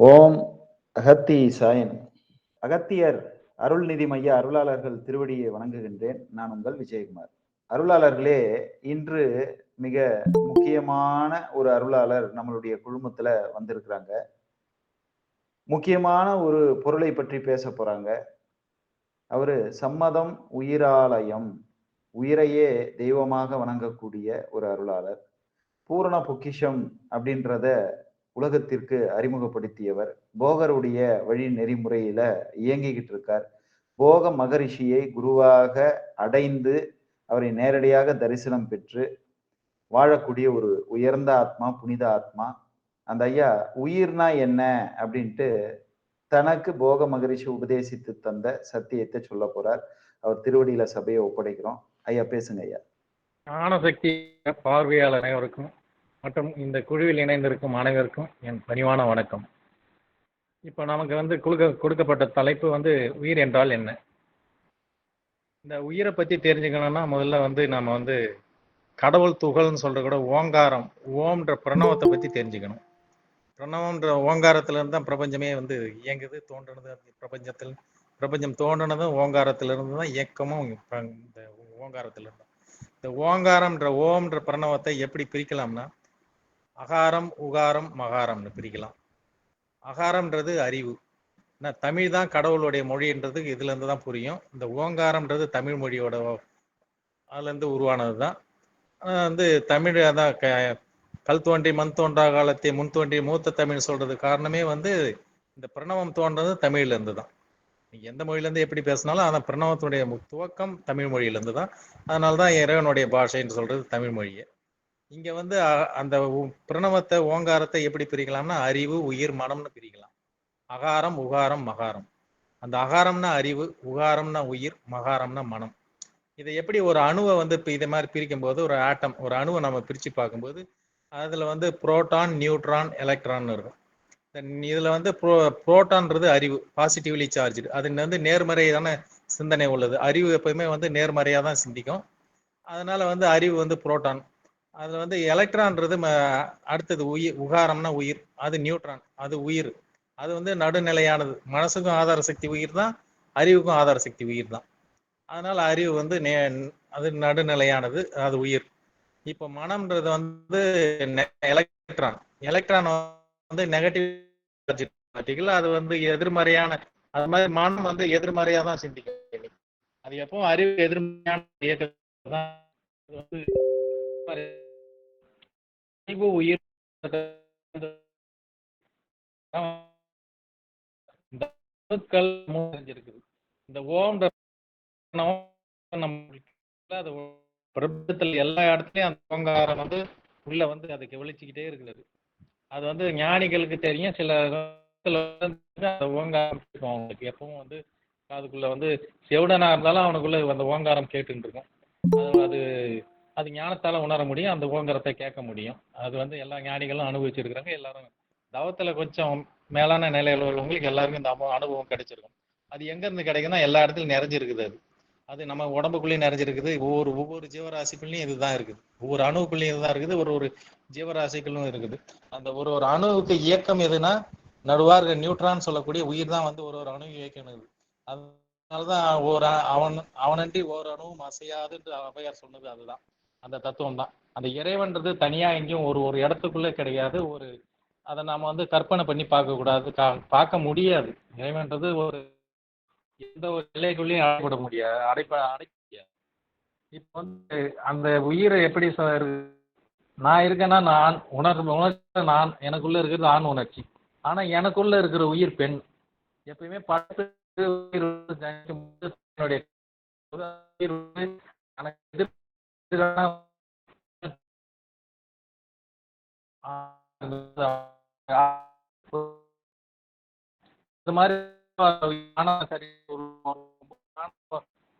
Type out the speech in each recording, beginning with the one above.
ஓம் அகத்தி Zion Agathiyar Arulnithi மைய அருளாளர்கள் திருவடியை வணங்குகின்றேன். நான் உங்கள் விஜயகுமார். அருளாளர்களே இன்று மிக முக்கியமான ஒரு அருளாளர் நம்மளுடைய குழுமத்துல வந்திருக்கிறாங்க. முக்கியமான ஒரு பொருளை பற்றி பேச போறாங்க. அவரு சம்மதம் உயிராலயம் உயிரையே தெய்வமாக வணங்கக்கூடிய ஒரு அருளாளர். பூரண பொக்கிஷம் அப்படின்றத உலகத்திற்கு அறிமுகப்படுத்தியவர். போகருடைய வழி நெறிமுறையில இயங்கிக்கிட்டு இருக்கார். போக மகரிஷியை குருவாக அடைந்து அவரை நேரடியாக தரிசனம் பெற்று வாழக்கூடிய ஒரு உயர்ந்த ஆத்மா புனித ஆத்மா. அந்த ஐயா உயிர்னா என்ன? அப்படின்ட்டு தனக்கு போக மகரிஷி உபதேசித்து தந்த சத்தியத்தை சொல்ல போறார். அவர் திருவடியில சபையை ஒப்படைக்கிறோம். ஐயா பேசுங்க ஐயா. ஞானசக்தி பார்வையாளர் அனைவருக்கும் மற்றும் இந்த குழுவில் இணைந்திருக்கும் அனைவருக்கும் என் பணிவான வணக்கம். இப்போ நமக்கு வந்து கொடுக்க கொடுக்கப்பட்ட தலைப்பு வந்து உயிர் என்றால் என்ன? இந்த உயிரை பற்றி தெரிஞ்சுக்கணும்னா முதல்ல வந்து நம்ம வந்து கடவுள் துகள்னு சொல்ற கூட ஓங்காரம் ஓம்ன்ற பிரணவத்தை பற்றி தெரிஞ்சுக்கணும். பிரணவம்ன்ற ஓங்காரத்திலிருந்து தான் பிரபஞ்சமே வந்து இயங்குது தோன்றுனது பிரபஞ்சத்தில் பிரபஞ்சம் தோன்றுனதும் ஓங்காரத்திலிருந்து தான் இயக்கமும் இந்த ஓங்காரத்திலிருந்து. இந்த ஓங்காரம்ன்ற ஓம்ன்ற பிரணவத்தை எப்படி பிரிக்கலாம்னா அகாரம் உகாரம் மகாரம்னு பிரிக்கலாம். அகாரம்ன்றது அறிவு. நான் தமிழ் தான் கடவுளுடைய மொழின்றது இதுலேருந்து தான் புரியும். இந்த ஓங்காரம்ன்றது தமிழ் மொழியோட அதுலேருந்து உருவானது தான் வந்து தமிழ் அதான் க கல் தோன்றி மண் தோன்றா காலத்தை முன் தோன்றி மூத்த தமிழ் சொல்றது காரணமே வந்து இந்த பிரணவம் தோன்றது தமிழ்லேருந்து தான். நீங்கள் எந்த மொழியிலேருந்து எப்படி பேசினாலும் அந்த பிரணவத்தினுடைய துவக்கம் தமிழ் மொழியிலேருந்து தான். அதனால தான் இறைவனுடைய பாஷைன்னு சொல்றது தமிழ் மொழியை. இங்க வந்து அந்த பிரணவத்தை ஓங்காரத்தை எப்படி பிரிக்கலாம்னா அறிவு உயிர் மனம்னு பிரிக்கலாம். அகாரம் உகாரம் மகாரம். அந்த அகாரம்னா அறிவு உகாரம்னா உயிர் மகாரம்னா மனம். இதை எப்படி ஒரு அணுவை வந்து இப்போ இதை மாதிரி பிரிக்கும் போது ஒரு ஆட்டம் ஒரு அணுவை நம்ம பிரித்து பார்க்கும்போது அதில் வந்து புரோட்டான் நியூட்ரான் எலக்ட்ரான் இருக்கும். இதில் வந்து ப்ரோ புரோட்டான்றது அறிவு பாசிட்டிவ்லி சார்ஜு அது வந்து நேர்மறையான சிந்தனை உள்ளது. அறிவு எப்பயுமே வந்து நேர்மறையாக தான் சிந்திக்கும். அதனால வந்து அறிவு வந்து புரோட்டான் அதில் வந்து எலக்ட்ரான்றது அடுத்தது உயிர் உகாரம்னா உயிர் அது நியூட்ரான் அது உயிர். அது வந்து நடுநிலையானது. மனசுக்கும் ஆதார சக்தி உயிர் தான் அறிவுக்கும் ஆதார சக்தி உயிர் தான். அதனால் அறிவு வந்து நே அது நடுநிலையானது அது உயிர். இப்போ மனம்ன்றது வந்து எலக்ட்ரான் எலக்ட்ரான் வந்து நெகட்டிவ் பார்ட்டிகள் அது வந்து எதிர்மறையான அது மாதிரி மனம் வந்து எதிர்மறையாக தான் சிந்திக்கும். அது எப்போ அறிவு எதிர்மறையான இயக்கம் தான் வந்து அறிவு உயிர் இருக்குது இந்த ஓம் பிரபத்தில் எல்லா இடத்துலயும் அந்த ஓங்காரம் வந்து உள்ள வந்து அதுக்கு விழிச்சுக்கிட்டே இருக்கிறது. அது வந்து ஞானிகளுக்கு தெரியும் சில ஓங்காரம் இருக்கும் அவங்களுக்கு. எப்பவும் வந்து அதுக்குள்ள வந்து செவிடனா இருந்தாலும் அவனுக்குள்ள அந்த ஓங்காரம் கேட்டுட்டு இருக்கும். அது அது ஞானத்தால் ஞானத்தால உணர முடியும் அந்த ஓங்கரத்தை கேட்க முடியும். அது வந்து எல்லா ஞானிகளும் அனுபவிச்சிருக்கிறாங்க எல்லாரும். தவத்துல கொஞ்சம் மேலான நிலையில் உள்ளவங்களுக்கு எல்லாருக்கும் இந்த அனுபவம் கிடைச்சிருக்கும். அது எங்க இருந்து கிடைக்குன்னா எல்லா இடத்துலயும் நிறைஞ்சிருக்குது அது. அது நம்ம உடம்புக்குள்ளேயும் நிறைஞ்சிருக்குது. ஒவ்வொரு ஒவ்வொரு ஜீவராசிக்குள்ளேயும் இதுதான் இருக்குது. ஒவ்வொரு அணுவுக்குள்ளேயும் இதுதான் இருக்குது. ஒரு ஒரு ஜீவராசிக்களும் இருக்குது. அந்த ஒரு ஒரு அணுவுக்கு இயக்கம் எதுனா நடுவார் நியூட்ரான் சொல்லக்கூடிய உயிர் தான் வந்து ஒரு ஒரு அணு இயக்கணுது அதனாலதான் ஒரு அவன் அவனன்றி ஒரு அணுவும் அசையாதுன்ற அவையார் சொன்னது அதுதான். அந்த தத்துவம் தான் அந்த இறைவன்றது தனியா எங்கேயும் ஒரு ஒரு இடத்துக்குள்ளே கிடையாது. ஒரு அதை நாம வந்து கற்பனை பண்ணி பார்க்க கூடாது. பார்க்க முடியாது. இறைவன்றது ஒரு எந்த ஒரு நிலைக்குள்ளேயும் அடைபட முடியாது. அடைப்ப அடைக்க முடியாது இப்போ வந்து அந்த உயிரை எப்படி நான் இருக்கேன்னா நான் உணர் உணர்ந்த நான் எனக்குள்ள இருக்கிறது ஆண் உணர்ச்சி. ஆனா எனக்குள்ள இருக்கிற உயிர் பெண். எப்பயுமே பட்டு இந்த மாதிரி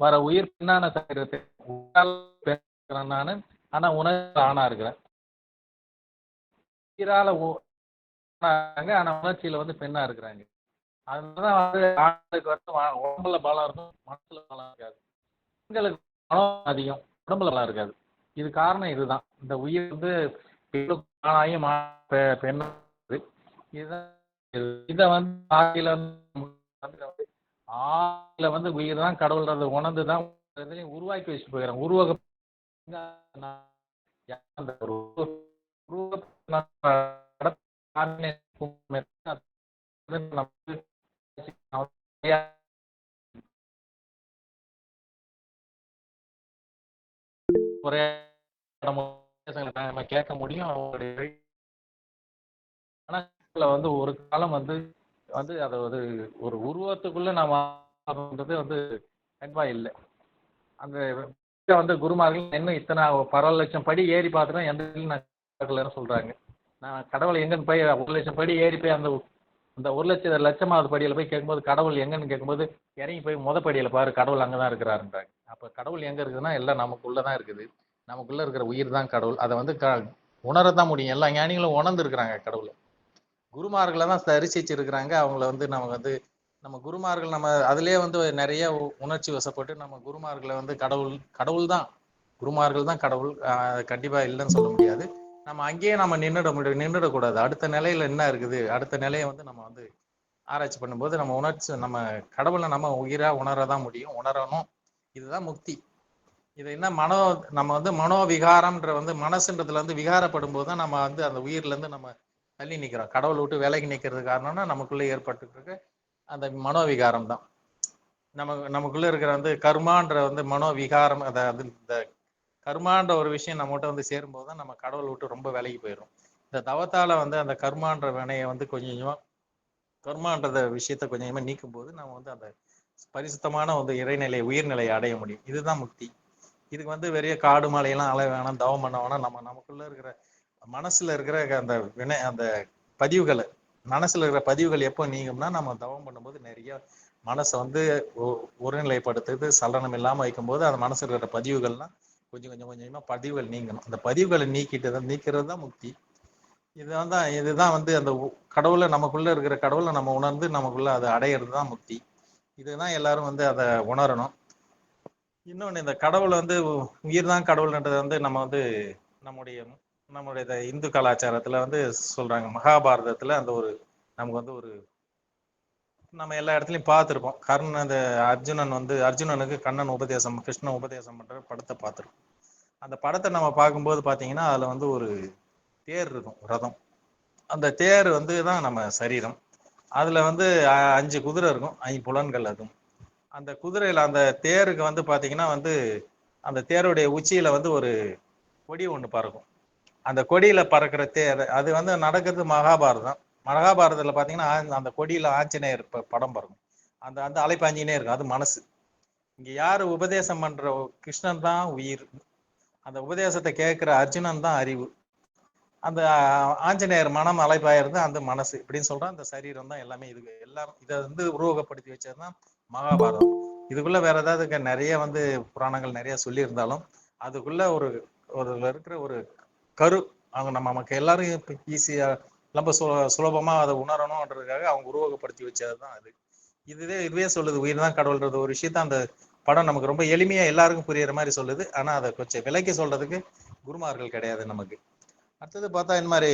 வர உயிர் பெண்ணான சரீரத்தை நானு ஆனா உணர்வு ஆணா இருக்கிறேன் உயிரால ஆனா உணர்ச்சியில வந்து பெண்ணா இருக்கிறாங்க அதனாலதான் வந்து ஆண்களுக்கு வந்து உடம்புல பலம் இருக்கும் மனசுல பலம் இருக்காது பெண்களுக்கு பணம் அதிகம். உடம்புல பலம் இருக்காது. இது காரணம் இதுதான். இந்த உயிர் வந்து ஆணாயும் பெண்ணாக இதை வந்து ஆகில வந்து வந்து உயிர் தான் கடவுள்ன்றது உணர்ந்து தான் உருவாக்கி வச்சு போயிடறாங்க. உருவக அந்த நம்ம கேட்க முடியும் அவங்களுடைய வந்து ஒரு காலம் வந்து வந்து அதை வந்து ஒரு உருவத்துக்குள்ள நாம வந்து கண்டிப்பா இல்லை. அந்த வந்து குருமார்கள் இன்னும் இத்தனை பரவ லட்சம் படி ஏறி பார்த்துட்டா எந்த நான் சொல்றாங்க. நான் கடவுள் எங்கன்னு போய் ஒரு லட்சம் படி ஏறி போய் அந்த அந்த ஒரு லட்சம் லட்சமாவது படியில போய் கேட்கும்போது கடவுள் எங்கன்னு கேட்கும்போது இறங்கி போய் முத படியில் பாரு கடவுள் அங்கதான் இருக்கிறாருன்றாங்க. அப்ப கடவுள் எங்க இருக்குதுன்னா எல்லாம் நமக்குள்ளே தான் இருக்குது. நமக்குள்ள இருக்கிற உயிர் தான் கடவுள். அதை வந்து க உணரத்தான் முடியும். எல்லா ஞானிகளும் உணர்ந்துருக்குறாங்க கடவுளை. குருமார்களை தான் தரிசிச்சிருக்கிறாங்க. அவங்கள வந்து நம்ம வந்து நம்ம குருமார்கள் நம்ம அதுலயே வந்து நிறைய உணர்ச்சி வசப்பட்டு நம்ம குருமார்களை வந்து கடவுள் கடவுள் தான். குருமார்கள் தான் கடவுள். கண்டிப்பாக கண்டிப்பா இல்லைன்னு சொல்ல முடியாது. நம்ம அங்கேயே நம்ம நின்றுட முடியும் நின்றுடக்கூடாது அடுத்த நிலையில என்ன இருக்குது? அடுத்த நிலையை வந்து நம்ம வந்து ஆராய்ச்சி பண்ணும்போது நம்ம உணர்ச்சி நம்ம கடவுளை நம்ம உயிரா உணரதான் முடியும். உணரணும். இதுதான் முக்தி. இது என்ன மனோ நம்ம வந்து மனோவிகாரம்ன்ற வந்து மனசுன்றதுல வந்து விகாரப்படும் போது தான் நம்ம வந்து அந்த உயிர்ல இருந்து நம்ம தள்ளி நிற்கிறோம் கடவுளை விட்டு விலகி நிற்கிறது காரணம்னா நமக்குள்ளே ஏற்பட்டு இருக்க அந்த மனோவிகாரம் தான். நம்ம நமக்குள்ள இருக்கிற வந்து கர்மான்ற வந்து மனோவிகாரம் அதாவது இந்த கர்மான்ற ஒரு விஷயம் நம்மகிட்ட வந்து சேரும்போது தான் நம்ம கடவுள் விட்டு ரொம்ப விலகி போயிடும். இந்த தவத்தால் வந்து அந்த கர்மான்ற வினையை வந்து கொஞ்சம் கொஞ்சமாக கர்மான்றத விஷயத்த கொஞ்சம் கொஞ்சமாக நீக்கும் போது நம்ம வந்து அந்த பரிசுத்தமான வந்து இறைநிலை உயிர்நிலையை அடைய முடியும். இதுதான் முக்தி. இதுக்கு வந்து வெறிய காடு மலையெல்லாம் அலை வேணாம் தவம் பண்ண வேணாம். நம்ம நமக்குள்ள இருக்கிற மனசுல இருக்கிற அந்த வினை அந்த பதிவுகளை மனசுல இருக்கிற பதிவுகள் எப்போ நீங்கும்னா நம்ம தவம் பண்ணும்போது நிறைய மனசை வந்து ஒருநிலைப்படுத்துறது சலனம் இல்லாமல் வைக்கும்போது அந்த மனசில் இருக்கிற பதிவுகள்லாம் கொஞ்சம் கொஞ்சம் கொஞ்சம் கொஞ்சமாக பதிவுகள் நீங்கணும். அந்த பதிவுகளை நீக்கிட்டு தான் நீக்கிறது தான் முக்தி. இதுதான் தான் இதுதான் வந்து அந்த உ- கடவுளை நமக்குள்ளே இருக்கிற கடவுளை நம்ம உணர்ந்து நமக்குள்ள அதை அடையிறது தான் முக்தி. இதுதான் எல்லாரும் வந்து அதை உணரணும். இன்னொன்று இந்த கடவுளை வந்து உயிர் தான் கடவுள்ன்றது வந்து நம்ம வந்து நம்முடைய நம்முடைய இந்து கலாச்சாரத்தில் வந்து சொல்கிறாங்க மகாபாரதத்தில் அந்த ஒரு நமக்கு வந்து ஒரு நம்ம எல்லா இடத்துலையும் பார்த்துருப்போம். கர்ணன் அந்த அர்ஜுனன் வந்து அர்ஜுனனுக்கு கண்ணன் உபதேசம் கிருஷ்ணன் உபதேசம் பண்ற படத்தை பார்த்துருப்போம். அந்த படத்தை நம்ம பார்க்கும்போது பார்த்தீங்கன்னா அதில் வந்து ஒரு தேர் இருக்கும் ரதம். அந்த தேர் வந்து தான் நம்ம சரீரம். அதில் வந்து அஞ்சு குதிரை இருக்கும் ஐம்புலன்கள் அதுவும். அந்த குதிரையில் அந்த தேருக்கு வந்து பார்த்தீங்கன்னா வந்து அந்த தேருடைய உச்சியில் வந்து ஒரு கொடி ஒன்று பறக்கும். அந்த கொடியில் பறக்கிற தேர் அது வந்து நடக்கிறது மகாபாரதம். மகாபாரதத்துல பாத்தீங்கன்னா அந்த கொடியில ஆஞ்சநேயர் படம் பாருங்க. அந்த அந்த அலைப்பாஞ்சினே இருக்கும் அது மனசு. இங்க யாரு உபதேசம் பண்ற கிருஷ்ணன் தான் உயிர். அந்த உபதேசத்தை கேட்கிற அர்ஜுனன் தான் அறிவு. அந்த ஆஞ்சநேயர் மனம் அலைப்பாயிருந்து அந்த மனசு. இப்படின்னு சொல்றோம் அந்த சரீரம் தான் எல்லாமே இது. எல்லாம் இதை வந்து உருவகப்படுத்தி வச்சதுதான் மகாபாரதம். இதுக்குள்ள வேற ஏதாவது நிறைய வந்து புராணங்கள் நிறைய சொல்லியிருந்தாலும் அதுக்குள்ள ஒரு ஒரு இருக்கிற ஒரு கரு அவங்க நம்ம நமக்கு எல்லாரும் ஈஸியாக ரொம்ப சு சுலபமாக அதை உணரணும்ன்றதுக்காக அவங்க உருவகப்படுத்தி வச்சது தான் அது. இதுவே இதுவே சொல்லுது உயிர் தான் கடவுள்ன்றது ஒரு விஷயத்த அந்த படம் நமக்கு ரொம்ப எளிமையாக எல்லாருக்கும் புரியுற மாதிரி சொல்லுது. ஆனால் அதை கொஞ்சம் விலைக்கு சொல்றதுக்கு குருமார்கள் கிடையாது நமக்கு. அடுத்தது பார்த்தா இந்த மாதிரி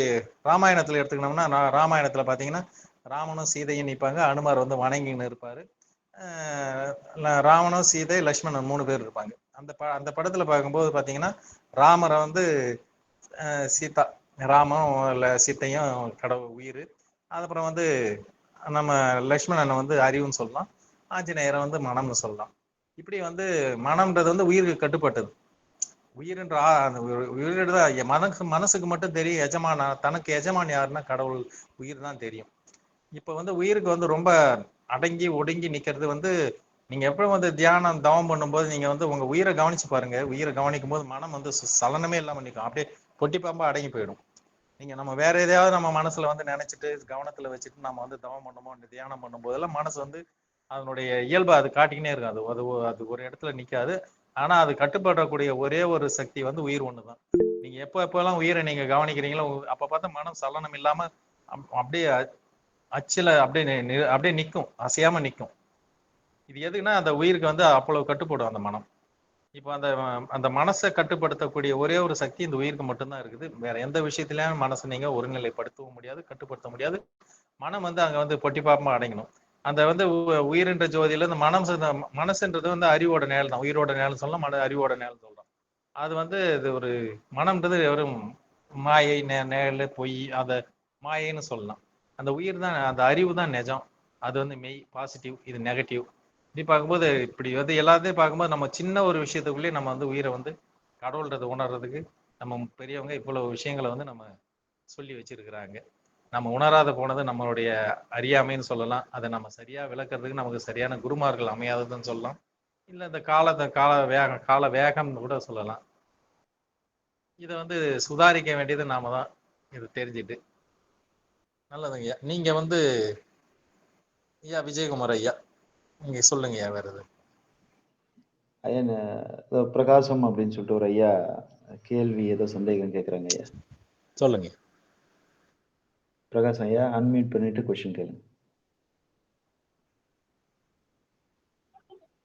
ராமாயணத்தில் எடுத்துக்கினோம்னா நான் பார்த்தீங்கன்னா ராமனும் சீதையும் நிற்பாங்க அனுமார் வந்து வணங்கின்னு இருப்பார். ராமனும் சீதை லக்ஷ்மணன் மூணு பேர் இருப்பாங்க. அந்த ப அந்த படத்தில் பார்க்கும்போது பார்த்தீங்கன்னா ராமரை வந்து சீதா ராமம் இல்லை சீத்தையும் கடவுள் உயிர். அதுக்கப்புறம் வந்து நம்ம லக்ஷ்மணனை வந்து அறிவுன்னு சொல்லலாம். ஆஞ்சநேயரை வந்து மனம்னு சொல்லலாம். இப்படி வந்து மனம்ன்றது வந்து உயிருக்கு கட்டுப்பட்டது. உயிர்ன்ற அந்த உயிரிட மனசு மனசுக்கு மட்டும் தெரியும் எஜமான தனக்கு எஜமான் யாருன்னா கடவுள் உயிர் தான் தெரியும். இப்போ வந்து உயிருக்கு வந்து ரொம்ப அடங்கி ஒடுங்கி நிற்கிறது வந்து நீங்கள் எப்போ வந்து தியானம் தவம் பண்ணும்போது நீங்கள் வந்து உங்கள் உயிரை கவனிச்சு பாருங்க. உயிரை கவனிக்கும் போது மனம் வந்து சு- சலனமே இல்லாமல் நிற்கும் அப்படியே பொட்டி பாம்பா அடங்கி போயிடும். நீங்க நம்ம வேற எதையாவது நம்ம மனசுல வந்து நினைச்சிட்டு கவனத்துல வச்சுட்டு நம்ம வந்து தவம் பண்ணமோ தியானம் பண்ணும் போதெல்லாம் மனசு வந்து அதனுடைய இயல்பை அது காட்டிக்கினே இருக்கும் அது அது அது ஒரு இடத்துல நிக்காது. ஆனா அது கட்டுப்படக்கூடிய ஒரே ஒரு சக்தி வந்து உயிர் ஒண்ணுதான். நீங்க எப்போ எப்போல்லாம் உயிரை நீங்க கவனிக்கிறீங்களோ அப்ப பார்த்தா மனம் சலனம் இல்லாம அப்- அப்படியே அச்சில அப்படியே அப்படியே நிக்கும். அசையாம நிக்கும். இது எதுக்குன்னா அந்த உயிருக்கு வந்து அவ்வளவு கட்டுப்படும் அந்த மனம். இப்போ அந்த அந்த மனசை கட்டுப்படுத்தக்கூடிய ஒரே ஒரு சக்தி இந்த உயிருக்கு மட்டும்தான் இருக்குது. வேற எந்த விஷயத்திலயும் மனசை நீங்க ஒருநிலைப்படுத்தவும் முடியாது கட்டுப்படுத்த முடியாது. மனம் வந்து அங்க வந்து பொட்டி பாப்பமா அடங்கணும். அந்த வந்து உ- உயிரின்ற ஜோதியில இந்த மனம் மனசுன்றது வந்து அறிவோட நேரம் தான். உயிரோட நேரம் சொல்லலாம் மன அறிவோட நேரம் சொல்றோம். அது வந்து இது ஒரு மனம்ன்றது வெறும் மாயை நே- நேரில் பொய் அந்த மாயைன்னு சொல்லலாம். அந்த உயிர் தான் அந்த அறிவு தான் நிஜம். அது வந்து மெய் பாசிட்டிவ் இது நெகட்டிவ். இப்படி பார்க்கும்போது இப்படி வந்து எல்லாத்தையும் பார்க்கும்போது நம்ம சின்ன ஒரு விஷயத்துக்குள்ளேயே நம்ம வந்து உயிரை வந்து கடவுள்ன்றதை உணர்றதுக்கு நம்ம பெரியவங்க இவ்வளவு விஷயங்களை வந்து நம்ம சொல்லி வச்சிருக்கிறாங்க. நம்ம உணராத போனது நம்மளுடைய அறியாமைன்னு சொல்லலாம். அதை நம்ம சரியா விளக்குறதுக்கு நமக்கு சரியான குருமார்கள் அமையாததுன்னு சொல்லலாம். இல்லை இந்த காலத்தை கால வேகம் கால வேகம்னு கூட சொல்லலாம். இதை வந்து சுதாரிக்க வேண்டியது நாம தான் இது தெரிஞ்சுட்டு. நல்லதுங்க ஐயா. நீங்க வந்து ஐயா விஜயகுமார் ஐயா. நீங்க சொல்லுங்க ஐயா வேற எது ஐயா பிரகாசம் அப்படின்னு சொல்லிட்டு ஒரு ஐயா கேள்வி ஏதோ சந்தேகம் கேட்குறாங்க ஐயா. சொல்லுங்க. பிரகாசம் ஐயா அன்மியூட் பண்ணிட்டு கொஸ்டின் கேளுங்க.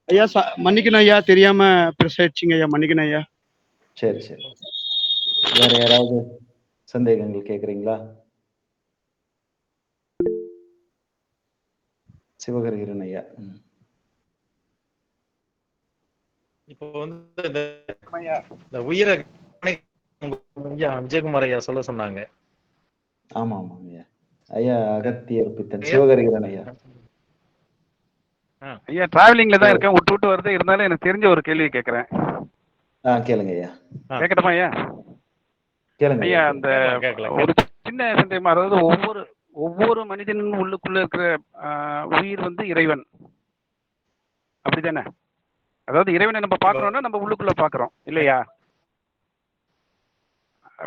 ஐயா ச- மன்னிக்கணும் ஐயா தெரியாம பிரஸ் ஆயிடுச்சுங்க ஐயா மன்னிக்கணும் ஐயா. சரி சரி. வேற யாராவது சந்தேகங்கள் கேட்குறீங்களா சிவகரிகரன் ஐயா ம். இப்போ வந்து இந்த உயிரை ஐயா விஜயகுமார் ஐயா சொல்ல சொன்னாங்க. ஆமா ஆமாங்க ஐயா ஐயா அகத்தியர் பித்தன் சிவகரிகரன் ஐயா. ஐயா டிராவலிங்ல தான் இருக்கேன். விட்டு விட்டு வருது. இருந்தாலும் எனக்கு தெரிஞ்ச ஒரு கேள்வி கேட்கறேன். ஆ கேளுங்க ஐயா கேட்கட்டுமா ஐயா? கேளுங்க. ஐயா அந்த. ஒரு சின்ன சந்தேகம் அதாவது ஒவ்வொரு ஒவ்வொரு மனிதன் உள்ளுக்குள்ள இருக்கிற உயிர் வந்து இறைவன். அப்படிதானே அதாவது இறைவனை நம்ம பார்க்கறோம்னா நம்ம உள்ளுக்குள்ள பார்க்கறோம். இல்லையா?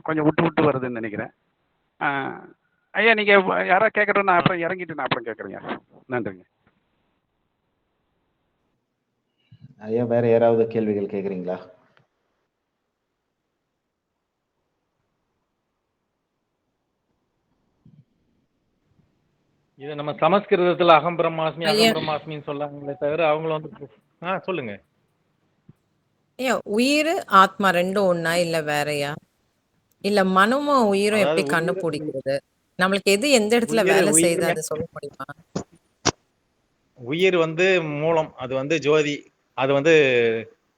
கொஞ்சம் விட்டு விட்டு வருதுன்னு நினைக்கிறேன். ஐயா நீங்க யாரா கேட்கறோம் நான் அப்புறம் இறங்கிட்டு நான் அப்புறம் கேட்கறேங்க நன்றிங்க. ஐயா வேற யாராவது கேள்விகள் கேட்குறீங்களா இது நம்ம சமஸ்கிருதத்துல அகம் பிரம்மாஸ்மி. அகம் பிரம்மாஸ்மின்னு சொல்லாங்களே தவிர அவங்கள வந்து ஆ சொல்லுங்க. ஐயா உயிர் ஆத்மா ரெண்டும் ஒண்ணா இல்ல வேறயா? இல்ல மனமும் உயிரும் அதாவது எப்படி கண்டுபிடிக்கிறது? நம்மளுக்கு எது எந்த இடத்துல உயிர் வேலை செய்யுது அதை சொல்ல முடியுமா? உயிர் வந்து மூலம் அது வந்து ஜோதி அது வந்து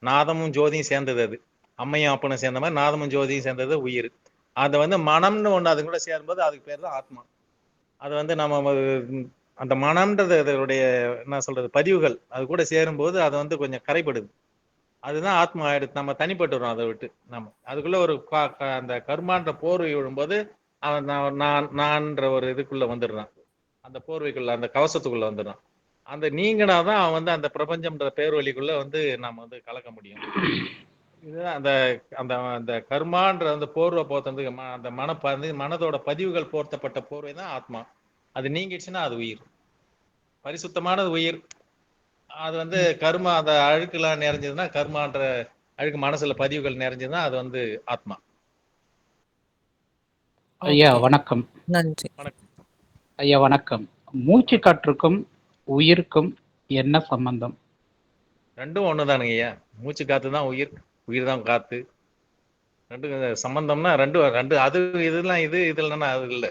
நாதமும் ஜோதியும் சேர்ந்தது அது. அம்மையும் அப்பனும் சேர்ந்த மாதிரி நாதமும் ஜோதியும் சேர்ந்தது உயிர். அது வந்து மனம்னு ஒண்ணு அது கூட சேரும்போது அதுக்கு பேர் தான் ஆத்மா. அது வந்து நம்ம அந்த மனம்ன்றது அதனுடைய என்ன சொல்றது பதிவுகள் அது கூட சேரும்போது அது வந்து கொஞ்சம் கரைப்படுது. அதுதான் ஆத்மா ஆயிடுது நம்ம தனிப்பட்டுறோம் அதை விட்டு. நம்ம அதுக்குள்ள ஒரு க- அந்த கர்மான்ற போர்வை விழும்போது அவன் நான் நான் நான்ற ஒரு இதுக்குள்ள வந்துடுறான். அந்த போர்வைக்குள்ள அந்த கவசத்துக்குள்ள வந்துடுறான். அந்த நீங்கினாதான் அவன் வந்து அந்த பிரபஞ்சம்ன்ற பேர்வழிக்குள்ள வந்து நம்ம வந்து கலக்க முடியும். இதுதான் அந்த அந்த அந்த கர்மான்ற அந்த போர்வை போர்த்ததுக்கு ம- அந்த மன மனதோட பதிவுகள் போர்த்தப்பட்ட போர்வை தான் ஆத்மா. அது நீங்கிடுச்சுன்னா அது உயிர். பரிசுத்தமானது உயிர். அது வந்து கர்மா அந்த அழுக்குலாம் நிறைஞ்சதுன்னா கர்மான்ற அழுக்கு மனசுல பதிவுகள் நிறைஞ்சதுன்னா அது வந்து ஆத்மா. ஐயா. வணக்கம். நன்றி. ஐயா வணக்கம். மூச்சு காற்றுக்கும் உயிருக்கும் என்ன சம்பந்தம்? ரெண்டும் ஒண்ணுதானுங்க ஐயா. மூச்சு காத்து தான் உயிர் உயிர் தான் காத்து. ரெண்டு சம்பந்தம்னா ரெண்டு ரெண்டு அது இதெல்லாம் இது இதுலன்னா அது இல்ல.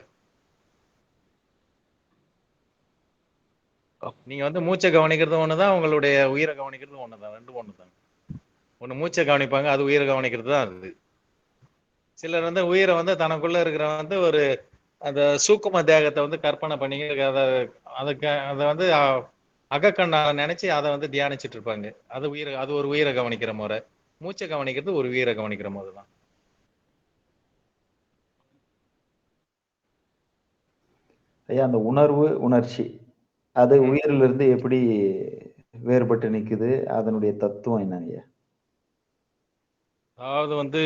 நீங்க வந்து மூச்சை கவனிக்கிறது ஒண்ணுதான் உங்களுடைய உயிரை கவனிக்கிறது ஒண்ணுதான் ரெண்டும் ஒண்ணுதான். ஒண்ணு மூச்சை கவனிப்பாங்க அது உயிரை கவனிக்கிறது தான் அது. சிலர் வந்து உயிரை வந்து தனக்குள்ள இருக்கிற வந்து ஒரு அந்த சூக்கும தேகத்தை வந்து கற்பனை பண்ணி அதை அதுக்கு அதை வந்து அ- அகக்கண்ணால நினைச்சு அதை வந்து தியானிச்சிட்டு இருப்பாங்க. அது உயிரை அது ஒரு உயிரை கவனிக்கிற முறை. மூச்சை கவனிக்கிறது ஒரு உயிரை கவனிக்கிற முறை தான் ஐயா அந்த உணர்வு உணர்ச்சி. அது உயிரிலிருந்து எப்படி வேறுபட்டு நிக்குது? அதனுடைய தத்துவம் என்னங்க ஐயா அதாவது வந்து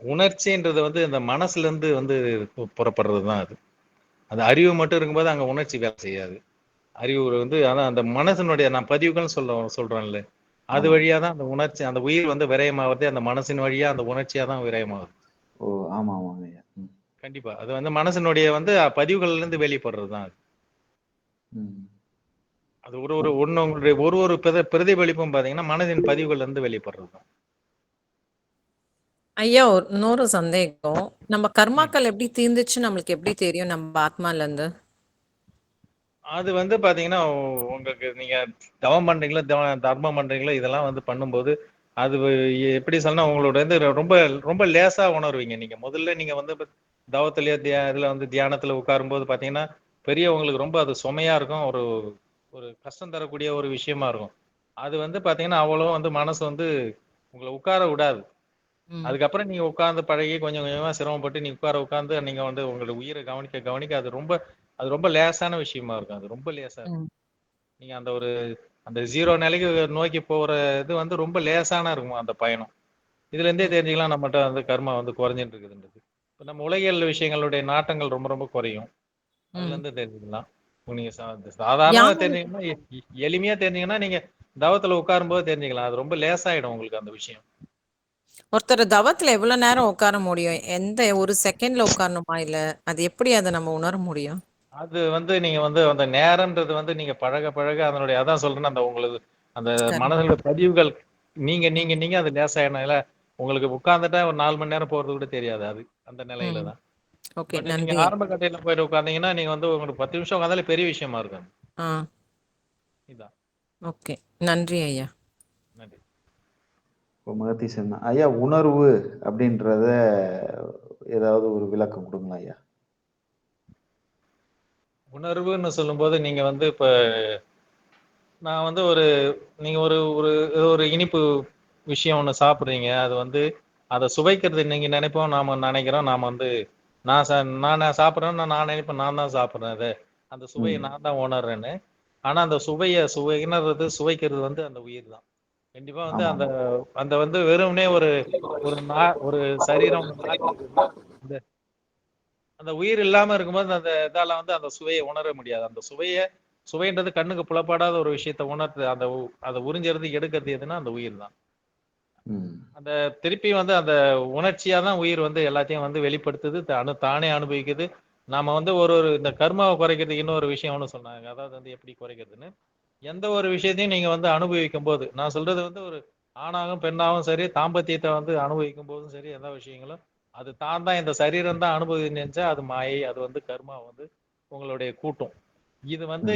உணர்ச்சின்றது வந்து இந்த மனசுல இருந்து வந்து புறப்படுறது தான் அது. அது அறிவு மட்டும் இருக்கும்போது அங்க உணர்ச்சி வேலை செய்யாது. அறிவு வந்து அதான் அந்த மனசினுடைய நான் பதிவுகள்னு சொல்ல சொல்றேன்ல. அது ஆமா. வழியா தான் அந்த உணர்ச்சி அந்த உயிர் வந்து விரயமாவது அந்த மனசின் வழியா அந்த உணர்ச்சியா தான் விரயமாகுது. ஓ ஆமா ஆமாங்க ஐயா ம், கண்டிப்பா. அது வந்து மனசினுடைய வந்து பதிவுகள்ல இருந்து வெளிப்படுறது தான் அது. அது ஒரு ஒரு ஒண்ணு உங்களுடைய ஒரு ஒரு பிரதி பிரதிபலிப்பும் பாத்தீங்கன்னா மனதின் பதிவுகள்ல இருந்து வெளிப்படுறது தான் ஐயா ஒரு இன்னொரு சந்தேகம். நம்ம கர்மாக்கள் எப்படி தீர்ந்துச்சு? நம்மளுக்கு எப்படி தெரியும் நம்ம ஆத்மால இருந்து அது வந்து பாத்தீங்கன்னா உங்களுக்கு நீங்க தவம் பண்றீங்களோ தர்மம் பண்றீங்களோ இதெல்லாம் வந்து பண்ணும்போது அது எப்படி சொன்னா உங்களோட வந்து ரொம்ப ரொம்ப லேசா உணர்வீங்க. நீங்க முதல்ல நீங்க வந்து தவத்திலேயே இதுல வந்து தியானத்துல உட்காரும்போது பாத்தீங்கன்னா பெரிய உங்களுக்கு ரொம்ப அது சுமையா இருக்கும். ஒரு ஒரு கஷ்டம் தரக்கூடிய ஒரு விஷயமா இருக்கும். அது வந்து பாத்தீங்கன்னா அவ்வளோ வந்து மனசு வந்து உங்களை உட்கார விடாது. அதுக்கப்புறம் நீங்க உட்கார்ந்து பழகி கொஞ்சம் கொஞ்சமா சிரமப்பட்டு நீ உட்கார உட்கார்ந்து நீங்க வந்து உங்களோட உயிரை கவனிக்க கவனிக்க அது ரொம்ப அது ரொம்ப லேசான விஷயமா இருக்கும். அது ரொம்ப லேசா இருக்கும். நீங்க அந்த ஒரு அந்த ஜீரோ நிலைக்கு நோக்கி போற இது வந்து ரொம்ப லேசான இருக்கும் அந்த பயணம். இதுல இருந்தே தெரிஞ்சுக்கலாம் நம்மகிட்ட வந்து கர்மா வந்து குறைஞ்சிட்டு இருக்குதுன்றது. இப்ப நம்ம உலகியல் விஷயங்களுடைய நாட்டங்கள் ரொம்ப ரொம்ப குறையும். அதுல. இருந்து தெரிஞ்சுக்கலாம். நீங்க சாதாரணமா தெரிஞ்சீங்கன்னா எளிமையா தெரிஞ்சீங்கன்னா நீங்க தவத்துல உட்காரும் போது தெரிஞ்சுக்கலாம். அது ரொம்ப லேசாயிடும் உங்களுக்கு அந்த விஷயம். ஒருத்தர் தவத்துல எவ்வளவு நேரம் உட்கார முடியும்? எந்த ஒரு செகண்ட்ல உட்காரணுமா இல்ல? அது எப்படி அதை நம்ம உணர முடியும்? அது வந்து நீங்க வந்து அந்த நேரம்ன்றது வந்து நீங்க பழக பழக அதனுடைய அதான் சொல்றேன் அந்த உங்களுக்கு அந்த. மனதில் பதிவுகள் நீங்க நீங்க நீங்க அது லேசாயினால உங்களுக்கு உட்கார்ந்துட்டா ஒரு நாலு மணி நேரம் போறது கூட தெரியாது. அது அந்த நிலையில. தான். ஓகே பட் நீங்க நன்றி. ஆரம்ப கட்டையில போயிட்டு உட்கார்ந்தீங்கன்னா நீங்க வந்து உங்களுக்கு பத்து நிமிஷம் உட்காந்தாலே பெரிய விஷயமா இருக்கும். அது. ஆ. இதான். ஓகே நன்றி ஐயா. நன்றி. இப்போ மகத்தி சொன்னா ஐயா உணர்வு அப்படின்றத ஏதாவது ஒரு விளக்கம் கொடுங்களா ஐயா. உணர்வுன்னு சொல்லும்போது நீங்க வந்து இப்ப நான் வந்து ஒரு நீங்க ஒரு ஒரு ஏதோ ஒரு இனிப்பு விஷயம் ஒண்ணு சாப்பிடுறீங்க. அது வந்து அதை சுவைக்கிறது நீங்க நினைப்போம் நாம நினைக்கிறோம் நாம வந்து நான் சா- நான் சாப்பிட்றேன்னு நான் நினைப்பேன் நான் தான் சாப்பிட்றேன் அது. அந்த சுவையை. நான் தான் உணர்றேன்னு. ஆனா அந்த சுவையை சுவையினறது சுவைக்கிறது வந்து அந்த உயிர் தான். கண்டிப்பா வந்து அந்த அந்த வந்து வெறுமனே ஒரு ஒரு நா ஒரு சரீரம் அந்த உயிர் இல்லாம இருக்கும்போது அந்த இதால வந்து அந்த சுவையை உணர முடியாது. அந்த சுவையை சுவைன்றது கண்ணுக்கு புலப்படாத ஒரு விஷயத்த உணர்த்து அந்த அதை உறிஞ்சறது எடுக்கிறது எதுன்னா அந்த உயிர் தான். அந்த திருப்பி வந்து அந்த உணர்ச்சியா தான் உயிர் வந்து எல்லாத்தையும் வந்து வெளிப்படுத்துது அனு தானே அனுபவிக்குது. நாம வந்து ஒரு ஒரு இந்த கர்மாவை குறைக்கிறதுக்கு இன்னொரு விஷயம் ஒன்று சொன்னாங்க. அதாவது வந்து எப்படி குறைக்கிறதுன்னு. எந்த ஒரு விஷயத்தையும் நீங்க வந்து அனுபவிக்கும் போது நான் சொல்றது வந்து ஒரு ஆணாகவும் பெண்ணாகவும் சரி தாம்பத்தியத்தை வந்து அனுபவிக்கும் போதும் சரி எந்த விஷயங்களும் அது தான் தான் இந்த சரீரம் தான் அனுபவி நினைச்சா அது மாயை அது வந்து கர்மா வந்து உங்களுடைய கூட்டம். இது வந்து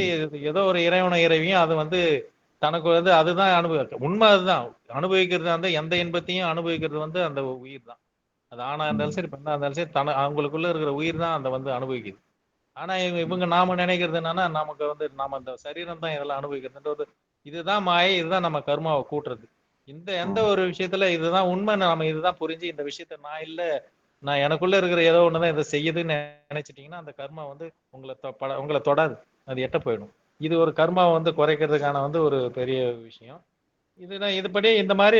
ஏதோ ஒரு இறைவனை இறைவியும் அது வந்து தனக்கு வந்து அதுதான் அனுபவி உண்மை அதுதான். அனுபவிக்கிறது வந்து எந்த இன்பத்தையும் அனுபவிக்கிறது வந்து அந்த உயிர் தான். அது ஆணா இருந்தாலும். சரி பெண்ணா இருந்தாலும் சரி தன அவங்களுக்குள்ள இருக்கிற உயிர் தான் அந்த வந்து அனுபவிக்குது. ஆனா இவங்க இவங்க நாம நினைக்கிறது என்னன்னா நமக்கு வந்து நாம அந்த சரீரம் தான் இதெல்லாம் அனுபவிக்கிறதுன்றது இதுதான் மாயை இதுதான் நம்ம கர்மாவை கூட்டுறது. இந்த எந்த. ஒரு விஷயத்துல இதுதான் உண்மை நாம இதுதான் புரிஞ்சு இந்த விஷயத்த நான் இல்ல நான் எனக்குள்ள இருக்கிற ஏதோ ஒண்ணுதான் இதை செய்யுதுன்னு நினைச்சிட்டீங்கன்னா அந்த கர்மா வந்து உங்களை உங்களை தொடாது. அது எட்ட போயிடும். இது ஒரு கர்மாவை வந்து குறைக்கிறதுக்கான வந்து ஒரு பெரிய விஷயம். இதுதான் இதுபடி இந்த மாதிரி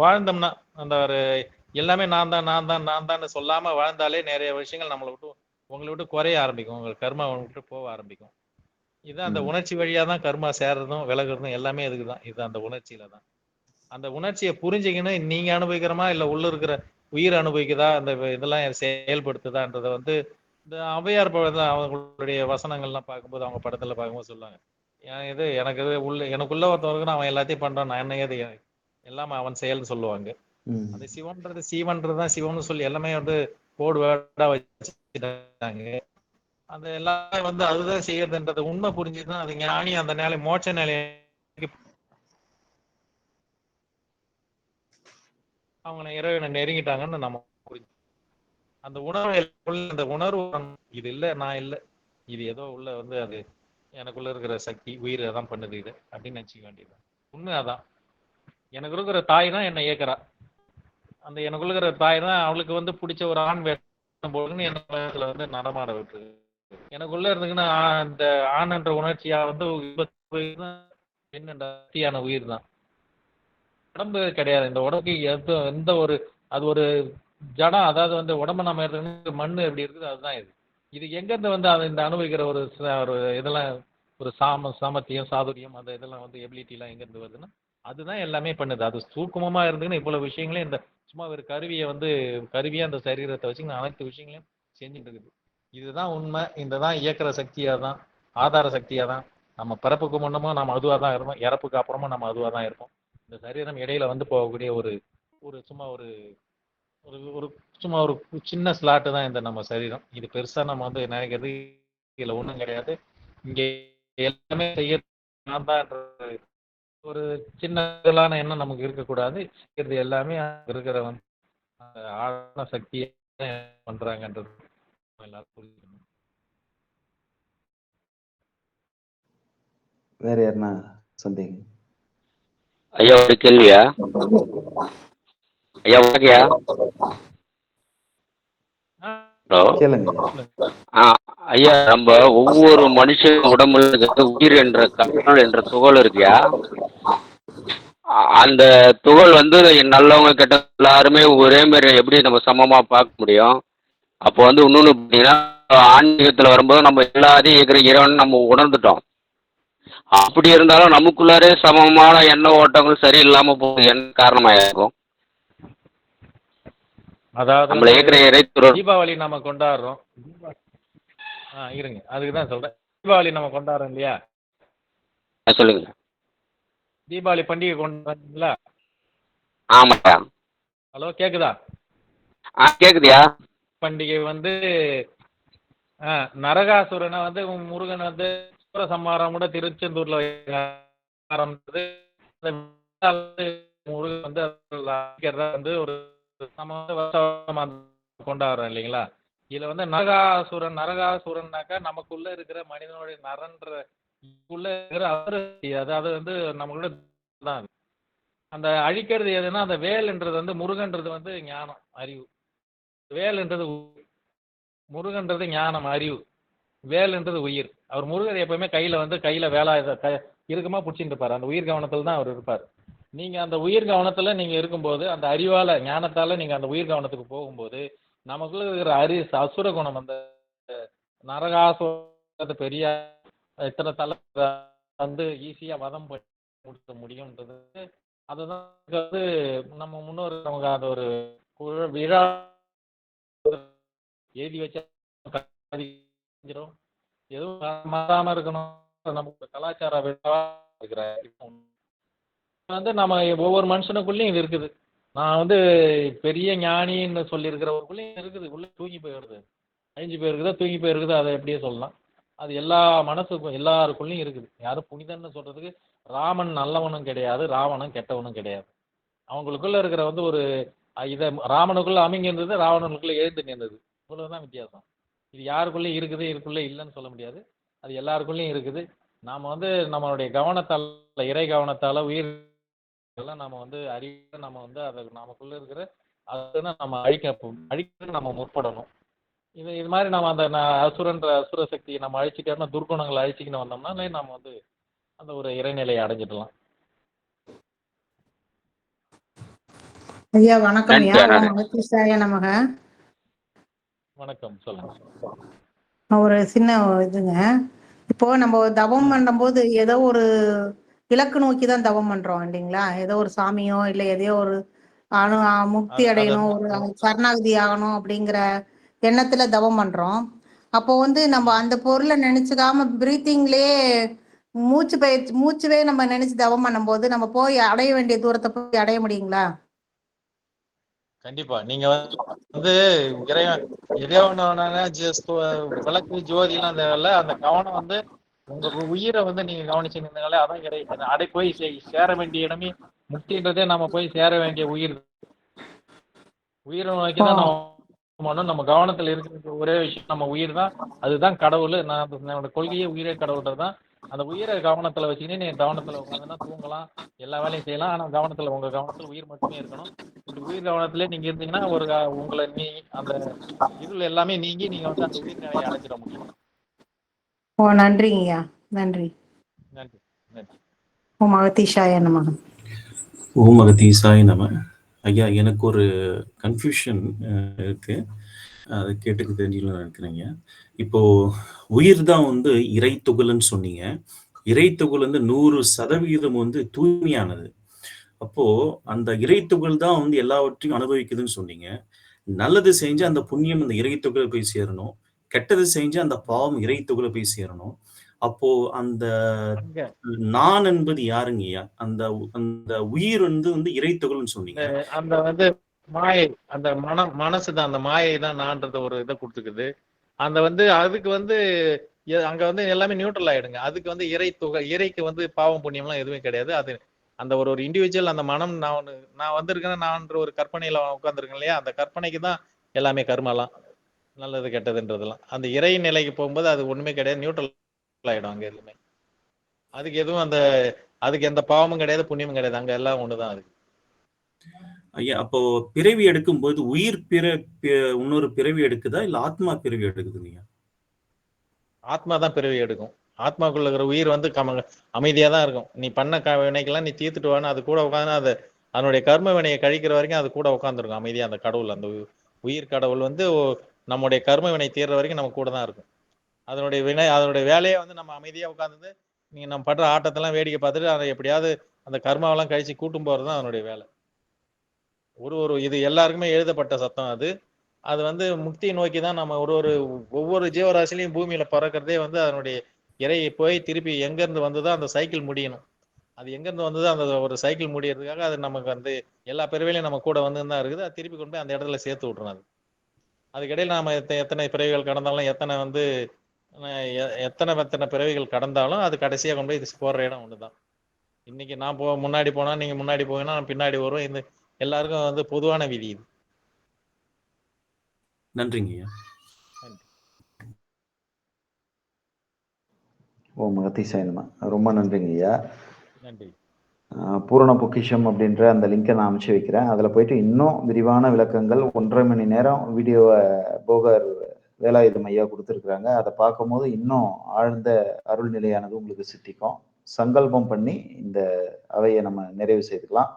வாழ்ந்தோம்னா அந்த ஒரு எல்லாமே நான் தான் நான் தான் நான் தான் சொல்லாம வாழ்ந்தாலே நிறைய விஷயங்கள் நம்மளை விட்டு உங்களை விட்டு குறைய ஆரம்பிக்கும். உங்க கர்மா உங்களை விட்டு போக ஆரம்பிக்கும். இது அந்த. உணர்ச்சி வழியா தான் கர்மா சேர்றதும் விலகுறதும் எல்லாமே இதுக்கு தான் இது அந்த உணர்ச்சியில தான். அந்த உணர்ச்சியை புரிஞ்சுக்கணும் நீங்க அனுபவிக்கிறோமா? இல்ல உள்ள இருக்கிற உயிர் அனுபவிக்குதா? அந்த இதெல்லாம் செயல்படுத்துதான்றதை வந்து இந்த ஔவையார் படத்துல அவங்களுடைய வசனங்கள்லாம் பார்க்கும்போது அவங்க படத்துல பார்க்கும்போது சொல்லுவாங்க. "ஏன் இது? எனக்கு இது உள்ள எனக்குள்ள ஒருத்தன் இருக்கிறான் அவன் எல்லாத்தையும் பண்றான். நான் என்ன எல்லாமே அவன் செயல்னு சொல்லுவாங்க. அந்த சிவன்றது சீவன்றது தான் சிவம்னு சொல்லி எல்லாமே வந்து கோடு வேர்டா வச்சுட்டாங்க. அந்த எல்லாமே வந்து அதுதான் செய்யறதுன்றது உண்மை புரிஞ்சுதான் அது ஞானி அந்த நிலை மோட்ச நிலைக்கு அவங்க இறைவனை நெருங்கிட்டாங்கன்னு நம்ம அந்த உணர்வு அந்த உணர்வு இது இல்ல நான் இல்ல. இது ஏதோ உள்ள வந்து அது எனக்குள்ள இருக்கிற சக்தி உயிர் அதான் பண்ணுது இது அப்படின்னு நினைச்சுக்க வேண்டியது உண்மை அதான். எனக்கு இருக்கிற தாய் தான் என்னை இயக்குறா அந்த எனக்குள்ள இருக்கிற தாய் தான் அவளுக்கு வந்து பிடிச்ச ஒரு ஆண் வேஷம் போடுன்னு என்ன வந்து நடமாட விட்டு எனக்குள்ள இருந்துக்குன்னா அந்த ஆண் என்ற உணர்ச்சியா வந்து பெண் என்ற உயிர் தான். உடம்பு கிடையாது. இந்த உடம்புக்கு எந்த ஒரு அது ஒரு ஜடம் அதாவது வந்து உடம்ப நம்ம எடுத்துக்கிட்டு மண்ணு எப்படி இருக்குது அதுதான் இது. இது எங்கேருந்து வந்து அது இந்த அனுபவிக்கிற ஒரு ஒரு இதெல்லாம் ஒரு சாம சாமர்த்தியம் சாதுரியம் அந்த இதெல்லாம் வந்து எபிலிட்டிலாம் எங்கேருந்து வருதுன்னா அதுதான் எல்லாமே பண்ணுது. அது சூக்குமமாக இருந்துக்குன்னு இவ்வளோ விஷயங்களே இந்த சும்மா ஒரு கருவியை வந்து கருவியாக அந்த சரீரத்தை வச்சு அனைத்து விஷயங்களையும் செஞ்சுட்டு இருக்குது. இதுதான் உண்மை. இந்த தான் இயக்கிற சக்தியாக தான் ஆதார சக்தியாக தான். நம்ம பிறப்புக்கு முன்னமும் நம்ம அதுவாக தான் இருப்போம் இறப்புக்கு அப்புறமும் நம்ம அதுவாக தான் இருப்போம். இந்த சரீரம் இடையில வந்து போகக்கூடிய ஒரு ஒரு சும்மா ஒரு ஒரு ஒரு சும்மா ஒரு சின்ன ஸ்லாட்டு தான் இந்த நம்ம சரீரம். இது பெருசா நம்ம வந்து நினைக்கிறது இதுல ஒண்ணும் கிடையாது. இங்க எல்லாமே செய்ய நான் தான் ஒரு சின்ன இதழான எண்ணம் நமக்கு இருக்கக்கூடாது. இது எல்லாமே அங்க இருக்கிற வந்து ஆழமான சக்தியை பண்றாங்கன்றது எல்லாரும் புரிஞ்சுக்கணும். வேற யாருன்னா சந்தேகம்? ஐயா ஒரு கேள்வியா? ஐயா வணக்கம்யா ஹலோ? ஆ ஐயா நம்ம ஒவ்வொரு மனுஷன் உடம்புல உயிர் என்ற கடவுள் என்ற துகள் இருக்குயா? அந்த துகள் வந்து நல்லவங்க கெட்ட எல்லாருமே ஒரே மாதிரி எப்படி நம்ம சமமா பார்க்க முடியும்? அப்போ வந்து இன்னொன்று பார்த்தீங்கன்னா ஆன்மீகத்தில் வரும்போது நம்ம எல்லாத்தையும் இருக்கிற இறைவன் நம்ம உணர்ந்துட்டோம். அப்படி இருந்தாலும் நமக்குள்ளாரே சமமான எண்ண ஓட்டங்கள் சரியில்லாமல் போகுது. என்ன காரணமாக இருக்கும் அதாவது இறைத்துறை தீபாவளி நம்ம கொண்டாடுறோம். ஆ இருங்க அதுக்கு தான் சொல்றேன். தீபாவளி நம்ம கொண்டாடுறோம் இல்லையா? சொல்லுங்க. தீபாவளி பண்டிகை கொண்டாடுறீங்களா ஆமாய்யா ஹலோ கேக்குதா? ஆ கேட்குதியா பண்டிகை வந்து ஆ, நரகாசுரனை வந்து முருகன் வந்து சூரசம்ஹாரம் கூட திருச்செந்தூர்ல முருகன் வந்து வந்து ஒரு நம்ம வந்து கொண்டாடுறோம் இல்லைங்களா? இதுல வந்து நரகாசுரன் நரகாசுரன்னாக்கா நமக்குள்ள இருக்கிற மனிதனுடைய நரன்ற உள்ள இருக்கிற அதாவது வந்து நம்மளோட தான் அந்த அழிக்கிறது எதுனா அந்த வேல்ன்றது வந்து முருகன்றது வந்து ஞானம் அறிவு. வேல்ன்றது உ- முருகன்றது ஞானம் அறிவு. வேல்ன்றது உயிர். அவர் முருகர் எப்பவுமே கையில வந்து கையில வேலா க பிடிச்சிட்டு இருப்பார். அந்த உயிர் கவனத்துல தான் அவர் இருப்பார். நீங்க அந்த உயிர் கவனத்துல நீங்க இருக்கும்போது அந்த அறிவால ஞானத்தால நீங்க அந்த உயிர் கவனத்துக்கு போகும்போது நமக்குள்ள இருக்கிற அரி அசுர குணம் அந்த நரகாசுர பெரிய இத்தனை தலை வந்து ஈஸியா வதம் பண்ணி கொடுக்க முடியும்ன்றது. அதுதான் வந்து நம்ம முன்னோர் நமக்கு அந்த ஒரு விழா எழுதி வச்சா எதுவும் மாறாம இருக்கணும். நமக்கு கலாச்சார விழா இருக்கிற வந்து நம்ம ஒவ்வொரு மனுஷனுக்குள்ளேயும் இது இருக்குது. நான் வந்து பெரிய ஞானின்னு சொல்லியிருக்கிறவருக்குள்ளேயும் இருக்குது. உள்ள தூங்கி போயிடுது. அழிஞ்சு போயிருக்குதா தூங்கி போயிருக்குது அதை எப்படியே சொல்லலாம். அது எல்லா மனசுக்கும் எல்லாருக்குள்ளேயும் இருக்குது. யாரும் புனிதன்னு சொல்றதுக்கு ராமன் நல்லவனும் கிடையாது ராவணன் கெட்டவனும் கிடையாது. அவங்களுக்குள்ள இருக்கிற வந்து ஒரு இதை ராமனுக்குள்ள அமைங்க இருந்தது ராவணனுக்குள்ள எழுந்து நின்றது. இவ்வளவுதான் வித்தியாசம். இது யாருக்குள்ளேயும் இருக்குது இதுக்குள்ளே இல்லைன்னு சொல்ல முடியாது. அது எல்லாருக்குள்ளேயும் இருக்குது. நாம் வந்து நம்மளுடைய கவனத்தால் இறை கவனத்தால் உயிர் எல்லாம் நம்ம வந்து அறிவு நம்ம வந்து அதை நமக்குள்ள இருக்கிற அதை நம்ம அழிக்க அழிக்க நம்ம முற்படணும். இது இது மாதிரி நம்ம அந்த அசுரன்ற அசுர சக்தியை நம்ம அழிச்சிட்டோம்னா துர்குணங்களை அழிச்சிக்கின்னு வந்தோம்னா நம்ம வந்து அந்த ஒரு இறைநிலையை அடைஞ்சிடலாம். ஐயா வணக்கம். வணக்கம் சொல்லுங்க. ஒரு சின்ன இதுங்க. இப்போ நம்ம தவம் பண்ணும்போது ஏதோ ஒரு இலக்கு நோக்கி தான் தவம் பண்றோம் இல்லைங்களா? ஏதோ ஒரு சாமியோ இல்ல எதையோ ஒரு அணு முக்தி அடையணும் ஒரு சரணாகதி ஆகணும் அப்படிங்கிற எண்ணத்துல தவம் பண்றோம். அப்போ வந்து நம்ம அந்த பொருளை நினைச்சுக்காம பிரீத்திங்லயே மூச்சு பயிற்சி மூச்சுவே நம்ம நினைச்சு தவம் பண்ணும்போது நம்ம போய் அடைய வேண்டிய தூரத்தை போய் அடைய முடியுங்களா? கண்டிப்பா. நீங்க வந்து இறைவன் இறைவனான விளக்கு ஜோதி எல்லாம் தேவையில்ல. அந்த கவனம் வந்து உங்க உயிரை வந்து நீங்க கவனிச்சு நின்றாலே அதான் இறை அடை போய் சேர வேண்டிய இடமே முக்தின்றதே நம்ம போய் சேர வேண்டிய உயிர். உயிரை நோக்கி தான் நம்ம. நம்ம கவனத்துல இருக்கிற ஒரே விஷயம் நம்ம உயிர் தான். அதுதான் கடவுள். நான் என்னோட கொள்கையே உயிரே கடவுள்ன்றது தான். அந்த உயிரை கவனத்துல வச்சுக்கிட்டு நீங்க கவனத்துல உட்காந்துன்னா தூங்கலாம். எல்லா வேலையும் செய்யலாம். ஆனா கவனத்துல உங்க கவனத்துல உயிர் மட்டுமே இருக்கணும். இப்படி உயிர் கவனத்திலே நீங்க இருந்தீங்கன்னா ஒரு உங்களை நீ அந்த இருள் எல்லாமே நீங்கி நீங்க வந்து அந்த உயிர் நிலையை அடைஞ்சிட முடியும். ஓ நன்றிங்கய்யா. நன்றி. நன்றி. நன்றி. ஓ மகதீஷாய நமக ஓம் அகதீசாய் நம. ஐயா எனக்கு ஒரு கன்ஃபியூஷன் இருக்கு. அதை கேட்டுக்கு தெரிஞ்சுக்கணும்னு நினைக்கிறேங்க இப்போ உயிர் தான் வந்து இறை துகள்னு சொன்னீங்க. இறை துகள் வந்து நூறு சதவிகிதம் வந்து தூய்மையானது. அப்போ அந்த இறை துகள் தான் வந்து எல்லாவற்றையும் அனுபவிக்குதுன்னு சொன்னீங்க. நல்லது செஞ்சு அந்த புண்ணியம் அந்த இறை துகளை போய் சேரணும். கெட்டது செஞ்சு அந்த பாவம் இறை துகளை போய் சேரணும். அப்போ அந்த நான் என்பது யாருங்கய்யா அந்த அந்த உயிர் வந்து வந்து இறை துகள்னு சொன்னீங்க. அந்த வந்து மாயை அந்த மனம் மனசு தான் அந்த மாயை தான் நான்றது ஒரு இதை கொடுத்துக்குது. அந்த வந்து அதுக்கு வந்து அங்க வந்து எல்லாமே நியூட்ரல் ஆயிடுங்க. அதுக்கு வந்து இறை தொகை இறைக்கு வந்து பாவம் புண்ணியம்லாம் எதுவுமே கிடையாது. அது அந்த ஒரு ஒரு இண்டிவிஜுவல் அந்த மனம் நான் நான் வந்திருக்கேன் நான்ற ஒரு கற்பனையில உட்காந்துருக்கேன் இல்லையா? அந்த கற்பனைக்கு தான் எல்லாமே கர்மலாம். நல்லது கெட்டதுன்றதெல்லாம். அந்த இறை நிலைக்கு போகும்போது அது ஒண்ணுமே கிடையாது நியூட்ரல் ஆயிடும் அங்க எதுவுமே. அதுக்கு எதுவும் அந்த அதுக்கு எந்த பாவமும் கிடையாது புண்ணியமும் கிடையாது. அங்க எல்லாம் ஒண்ணுதான் அதுக்கு ஐயா அப்போ பிறவி எடுக்கும்போது உயிர் பிற இன்னொரு பிறவி எடுக்குதா? இல்ல ஆத்மா பிறவி எடுக்குதுங்க ஆத்மா தான் பிறவி எடுக்கும். ஆத்மாக்குள்ள இருக்கிற உயிர் வந்து கம அமைதியா தான் இருக்கும். நீ பண்ண க வினைக்கெல்லாம் நீ தீர்த்துட்டு வான்னு அது கூட உட்காந்து அது அதனுடைய கர்ம வினையை கழிக்கிற வரைக்கும் அது கூட உட்காந்துருக்கும் அமைதியா அந்த கடவுள் அந்த உயிர் கடவுள் வந்து நம்முடைய கர்ம வினை தீர்ற வரைக்கும் நம்ம கூட தான் இருக்கும். அதனுடைய வினை அதனுடைய வேலையை வந்து நம்ம அமைதியாக உட்காந்து நீங்கள் நம்ம படுற ஆட்டத்தெல்லாம் வேடிக்கை பார்த்துட்டு அதை எப்படியாவது அந்த கர்மாவெல்லாம் கழிச்சு கூட்டும் போகிறது தான் அதனுடைய வேலை. ஒரு ஒரு இது எல்லாருக்குமே எழுதப்பட்ட சத்தம் அது. அது வந்து முக்தியை நோக்கி தான் நம்ம ஒரு ஒரு ஒவ்வொரு ஜீவராசிலையும் பூமியில் பிறக்கிறதே வந்து அதனுடைய இறையை போய் திருப்பி எங்கேருந்து வந்ததோ அந்த சைக்கிள் முடியணும். அது எங்கேருந்து வந்ததோ அந்த ஒரு சைக்கிள் முடியறதுக்காக அது நமக்கு வந்து எல்லா பிறவையிலையும் நம்ம கூட வந்து தான் இருக்குது. அது திருப்பி கொண்டு போய் அந்த இடத்துல சேர்த்து விட்றோம் அது. அதுக்கிடையில நாம எத்த- எத்தனை பிறவிகள் கடந்தாலும் எத்தனை வந்து எத்தனை எத்தனை பிறவிகள் கடந்தாலும் அது கடைசியா கொண்டு போய் இது போடுற இடம் ஒண்ணுதான். இன்னைக்கு நான் போ முன்னாடி போனா நீங்க முன்னாடி போங்கன்னா நான் பின்னாடி வரும் இந்த எல்லாருக்கும் வந்து பொதுவான விதி இது. நன்றிங்க ஓ மகதீசாய் நம. ரொம்ப நன்றிங்க ஐயா. நன்றி. பூரண பொக்கிஷம் அப்படின்ற அந்த லிங்கை நான் அமைச்சு வைக்கிறேன். அதில் போயிட்டு இன்னும் விரிவான விளக்கங்கள் ஒன்றரை மணி நேரம் வீடியோவை போகர் வேலாயுதம் ஐயா கொடுத்துருக்குறாங்க. அதை பார்க்கும்போது இன்னும் ஆழ்ந்த அருள் நிலையானது உங்களுக்கு சித்திக்கும். சங்கல்பம் பண்ணி இந்த அவையை நம்ம நிறைவு செய்துக்கலாம்.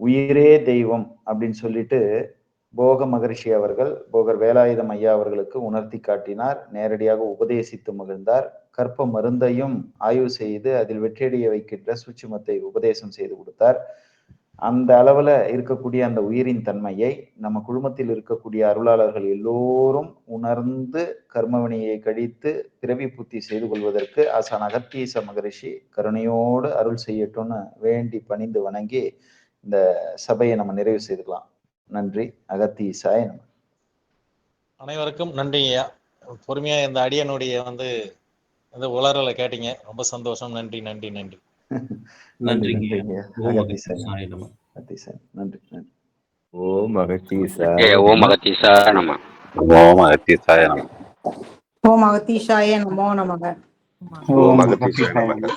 உயிரே தெய்வம் அப்படின்னு சொல்லிட்டு போக மகரிஷி அவர்கள் போகர் வேலாயுதம் ஐயா அவர்களுக்கு உணர்த்தி காட்டினார். நேரடியாக உபதேசித்து மகிழ்ந்தார். கற்ப மருந்தையும் ஆய்வு செய்து அதில் வெற்றியடைய வைக்கின்ற சூட்சுமத்தை உபதேசம் செய்து கொடுத்தார். அந்த அளவுல இருக்கக்கூடிய அந்த உயிரின் தன்மையை நம்ம குழுமத்தில் இருக்கக்கூடிய அருளாளர்கள் எல்லோரும் உணர்ந்து கர்மவினையை கழித்து பிறவி புத்தி செய்து கொள்வதற்கு ஆசான் அகத்தீச மகரிஷி கருணையோடு அருள் செய்யட்டும்னு வேண்டி பணிந்து வணங்கி இந்த சபையை நம்ம நிறைவு செய்துக்கலாம். நன்றி. அகத்தீசாய் அனைவருக்கும் நன்றி பொறுமையா இந்த அடியனுடைய வந்து இந்த உளறலை கேட்டீங்க. ரொம்ப சந்தோஷம். நன்றி நன்றி நன்றி. நன்றிங்க. அகத்தீசாய நம. நம அகத்தீசாய நன்றி நன்றி. ஓம் அகத்தீசா ஏ ஓம் அகத்தீசா நம்ம ஓம் அகத்தீசாய நம. ஓம் அகத்தீஷாய நமோ. நமக ஓம் அகத்தீசாய நம.